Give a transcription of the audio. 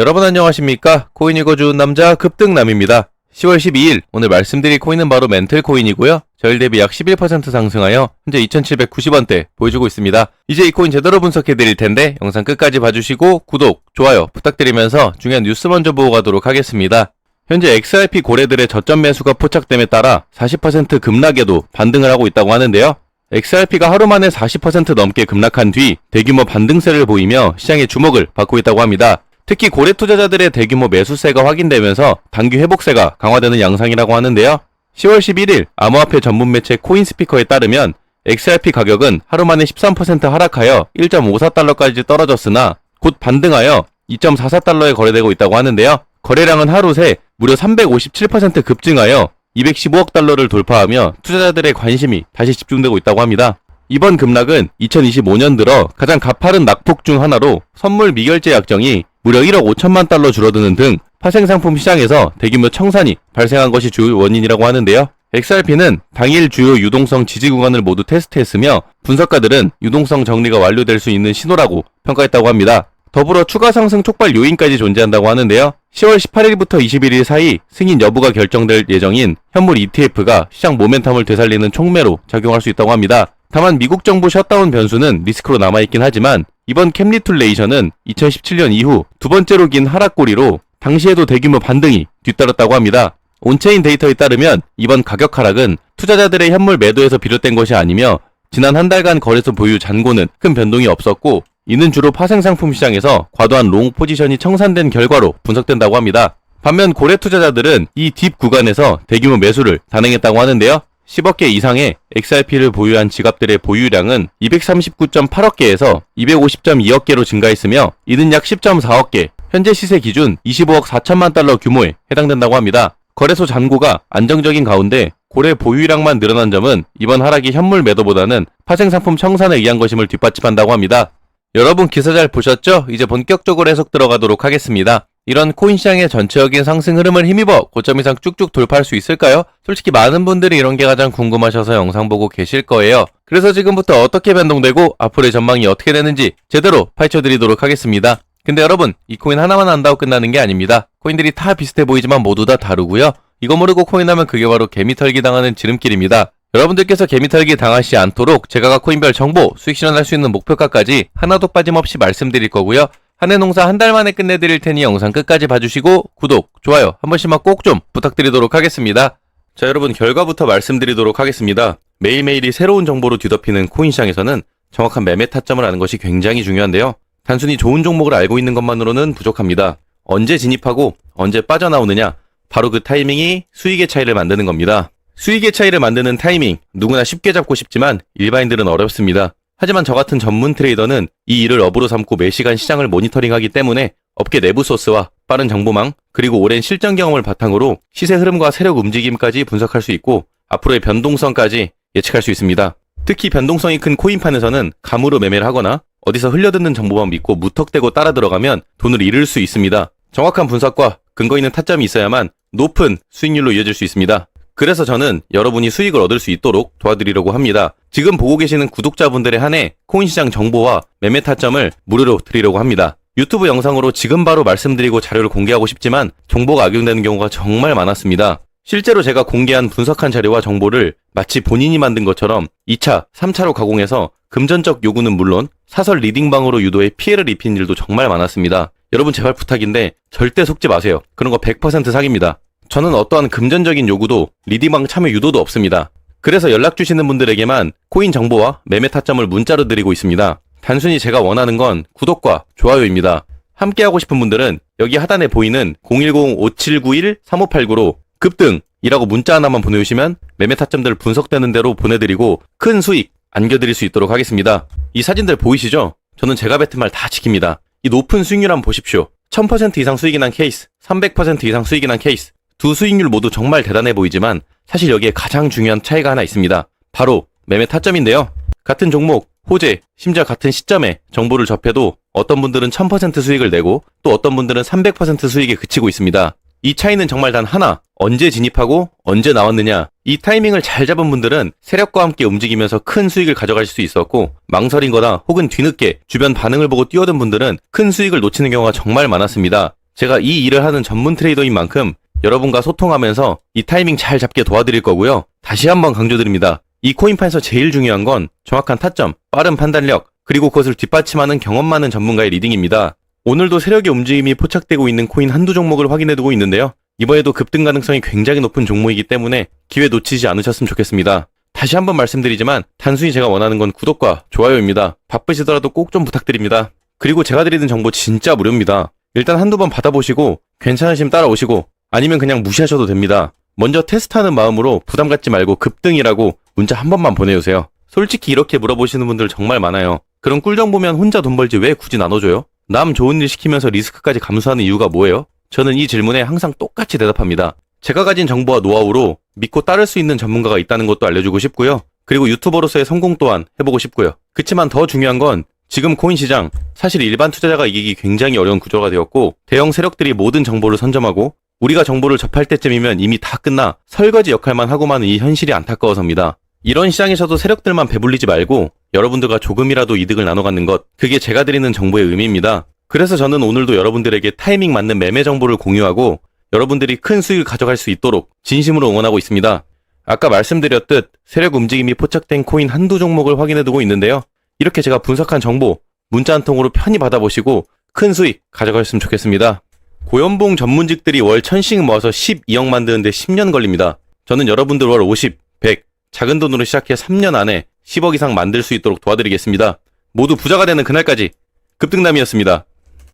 여러분 안녕하십니까? 코인 읽어주는 남자 급등남입니다. 10월 12일 오늘 말씀드릴 코인은 바로 멘틀 코인이고요. 저일 대비 약 11% 상승하여 현재 2,790원대 보여주고 있습니다. 이제 이 코인 제대로 분석해 드릴 텐데 영상 끝까지 봐주시고 구독, 좋아요 부탁드리면서 중요한 뉴스 먼저 보고 가도록 하겠습니다. 현재 XRP 고래들의 저점 매수가 포착됨에 따라 40% 급락에도 반등을 하고 있다고 하는데요. XRP가 하루 만에 40% 넘게 급락한 뒤 대규모 반등세를 보이며 시장의 주목을 받고 있다고 합니다. 특히 고래 투자자들의 대규모 매수세가 확인되면서 단기 회복세가 강화되는 양상이라고 하는데요. 10월 11일 암호화폐 전문 매체 코인스피커에 따르면 XRP 가격은 하루 만에 13% 하락하여 1.54달러까지 떨어졌으나 곧 반등하여 2.44달러에 거래되고 있다고 하는데요. 거래량은 하루 새 무려 357% 급증하여 215억 달러를 돌파하며 투자자들의 관심이 다시 집중되고 있다고 합니다. 이번 급락은 2025년 들어 가장 가파른 낙폭 중 하나로 선물 미결제 약정이 무려 1억 5천만 달러 줄어드는 등 파생상품 시장에서 대규모 청산이 발생한 것이 주요 원인이라고 하는데요. XRP는 당일 주요 유동성 지지 구간을 모두 테스트했으며 분석가들은 유동성 정리가 완료될 수 있는 신호라고 평가했다고 합니다. 더불어 추가 상승 촉발 요인까지 존재한다고 하는데요. 10월 18일부터 21일 사이 승인 여부가 결정될 예정인 현물 ETF가 시장 모멘텀을 되살리는 촉매로 작용할 수 있다고 합니다. 다만 미국 정부 셧다운 변수는 리스크로 남아있긴 하지만 이번 캡리툴레이션은 2017년 이후 두 번째로 긴 하락고리로 당시에도 대규모 반등이 뒤따랐다고 합니다. 온체인 데이터에 따르면 이번 가격 하락은 투자자들의 현물 매도에서 비롯된 것이 아니며 지난 한 달간 거래소 보유 잔고는 큰 변동이 없었고 이는 주로 파생상품 시장에서 과도한 롱 포지션이 청산된 결과로 분석된다고 합니다. 반면 고래 투자자들은 이 딥 구간에서 대규모 매수를 단행했다고 하는데요. 10억 개 이상의 XRP를 보유한 지갑들의 보유량은 239.8억 개에서 250.2억 개로 증가했으며 이는 약 10.4억 개, 현재 시세 기준 25억 4천만 달러 규모에 해당된다고 합니다. 거래소 잔고가 안정적인 가운데 고래 보유량만 늘어난 점은 이번 하락이 현물 매도보다는 파생상품 청산에 의한 것임을 뒷받침한다고 합니다. 여러분 기사 잘 보셨죠? 이제 본격적으로 해석 들어가도록 하겠습니다. 이런 코인 시장의 전체적인 상승 흐름을 힘입어 고점 이상 쭉쭉 돌파할 수 있을까요? 솔직히 많은 분들이 이런 게 가장 궁금하셔서 영상 보고 계실 거예요. 그래서 지금부터 어떻게 변동되고 앞으로의 전망이 어떻게 되는지 제대로 파헤쳐 드리도록 하겠습니다. 근데 여러분, 이 코인 하나만 안다고 끝나는 게 아닙니다. 코인들이 다 비슷해 보이지만 모두 다 다르고요. 이거 모르고 코인하면 그게 바로 개미털기 당하는 지름길입니다. 여러분들께서 개미털기 당하시 않도록 제가 각 코인별 정보, 수익 실현할 수 있는 목표가까지 하나도 빠짐없이 말씀드릴 거고요. 한해 농사 한 달 만에 끝내드릴 테니 영상 끝까지 봐주시고 구독, 좋아요 한 번씩만 꼭 좀 부탁드리도록 하겠습니다. 자 여러분 결과부터 말씀드리도록 하겠습니다. 매일매일이 새로운 정보로 뒤덮이는 코인 시장에서는 정확한 매매 타점을 아는 것이 굉장히 중요한데요. 단순히 좋은 종목을 알고 있는 것만으로는 부족합니다. 언제 진입하고 언제 빠져나오느냐 바로 그 타이밍이 수익의 차이를 만드는 겁니다. 수익의 차이를 만드는 타이밍 누구나 쉽게 잡고 싶지만 일반인들은 어렵습니다. 하지만 저 같은 전문 트레이더는 이 일을 업으로 삼고 매시간 시장을 모니터링하기 때문에 업계 내부 소스와 빠른 정보망 그리고 오랜 실전 경험을 바탕으로 시세 흐름과 세력 움직임까지 분석할 수 있고 앞으로의 변동성까지 예측할 수 있습니다. 특히 변동성이 큰 코인판에서는 감으로 매매를 하거나 어디서 흘려듣는 정보만 믿고 무턱대고 따라 들어가면 돈을 잃을 수 있습니다. 정확한 분석과 근거 있는 타점이 있어야만 높은 수익률로 이어질 수 있습니다. 그래서 저는 여러분이 수익을 얻을 수 있도록 도와드리려고 합니다. 지금 보고 계시는 구독자분들에 한해 코인 시장 정보와 매매 타점을 무료로 드리려고 합니다. 유튜브 영상으로 지금 바로 말씀드리고 자료를 공개하고 싶지만 정보가 악용되는 경우가 정말 많았습니다. 실제로 제가 공개한 분석한 자료와 정보를 마치 본인이 만든 것처럼 2차, 3차로 가공해서 금전적 요구는 물론 사설 리딩방으로 유도해 피해를 입힌 일도 정말 많았습니다. 여러분 제발 부탁인데 절대 속지 마세요. 그런 거 100% 사기입니다. 저는 어떠한 금전적인 요구도 리딩방 참여 유도도 없습니다. 그래서 연락 주시는 분들에게만 코인 정보와 매매 타점을 문자로 드리고 있습니다. 단순히 제가 원하는 건 구독과 좋아요입니다. 함께하고 싶은 분들은 여기 하단에 보이는 010-5791-3589로 급등이라고 문자 하나만 보내주시면 매매 타점들 분석되는 대로 보내드리고 큰 수익 안겨드릴 수 있도록 하겠습니다. 이 사진들 보이시죠? 저는 제가 뱉은 말 다 지킵니다. 이 높은 수익률 한번 보십시오. 1000% 이상 수익이 난 케이스, 300% 이상 수익이 난 케이스. 두 수익률 모두 정말 대단해 보이지만 사실 여기에 가장 중요한 차이가 하나 있습니다. 바로 매매 타점인데요. 같은 종목, 호재, 심지어 같은 시점에 정보를 접해도 어떤 분들은 1000% 수익을 내고 또 어떤 분들은 300% 수익에 그치고 있습니다. 이 차이는 정말 단 하나. 언제 진입하고 언제 나왔느냐. 이 타이밍을 잘 잡은 분들은 세력과 함께 움직이면서 큰 수익을 가져갈 수 있었고 망설인 거나 혹은 뒤늦게 주변 반응을 보고 뛰어든 분들은 큰 수익을 놓치는 경우가 정말 많았습니다. 제가 이 일을 하는 전문 트레이더인 만큼 여러분과 소통하면서 이 타이밍 잘 잡게 도와드릴 거고요. 다시 한번 강조드립니다. 이 코인판에서 제일 중요한 건 정확한 타점, 빠른 판단력, 그리고 그것을 뒷받침하는 경험 많은 전문가의 리딩입니다. 오늘도 세력의 움직임이 포착되고 있는 코인 한두 종목을 확인해두고 있는데요. 이번에도 급등 가능성이 굉장히 높은 종목이기 때문에 기회 놓치지 않으셨으면 좋겠습니다. 다시 한번 말씀드리지만 단순히 제가 원하는 건 구독과 좋아요입니다. 바쁘시더라도 꼭 좀 부탁드립니다. 그리고 제가 드리는 정보 진짜 무료입니다. 일단 한두 번 받아보시고 괜찮으시면 따라오시고 아니면 그냥 무시하셔도 됩니다. 먼저 테스트하는 마음으로 부담 갖지 말고 급등이라고 문자 한 번만 보내주세요. 솔직히 이렇게 물어보시는 분들 정말 많아요. 그럼 꿀정 보면 혼자 돈 벌지 왜 굳이 나눠줘요? 남 좋은 일 시키면서 리스크까지 감수하는 이유가 뭐예요? 저는 이 질문에 항상 똑같이 대답합니다. 제가 가진 정보와 노하우로 믿고 따를 수 있는 전문가가 있다는 것도 알려주고 싶고요. 그리고 유튜버로서의 성공 또한 해보고 싶고요. 그치만 더 중요한 건 지금 코인 시장 사실 일반 투자자가 이기기 굉장히 어려운 구조가 되었고 대형 세력들이 모든 정보를 선점하고 우리가 정보를 접할 때쯤이면 이미 다 끝나 설거지 역할만 하고 마는 이 현실이 안타까워서입니다. 이런 시장에서도 세력들만 배불리지 말고 여러분들과 조금이라도 이득을 나눠 갖는 것 그게 제가 드리는 정보의 의미입니다. 그래서 저는 오늘도 여러분들에게 타이밍 맞는 매매 정보를 공유하고 여러분들이 큰 수익을 가져갈 수 있도록 진심으로 응원하고 있습니다. 아까 말씀드렸듯 세력 움직임이 포착된 코인 한두 종목을 확인해 두고 있는데요. 이렇게 제가 분석한 정보 문자 한 통으로 편히 받아보시고 큰 수익 가져가셨으면 좋겠습니다. 고연봉 전문직들이 월 천씩 모아서 12억 만드는데 10년 걸립니다. 저는 여러분들 월 50, 100 작은 돈으로 시작해 3년 안에 10억 이상 만들 수 있도록 도와드리겠습니다. 모두 부자가 되는 그날까지 급등남이었습니다.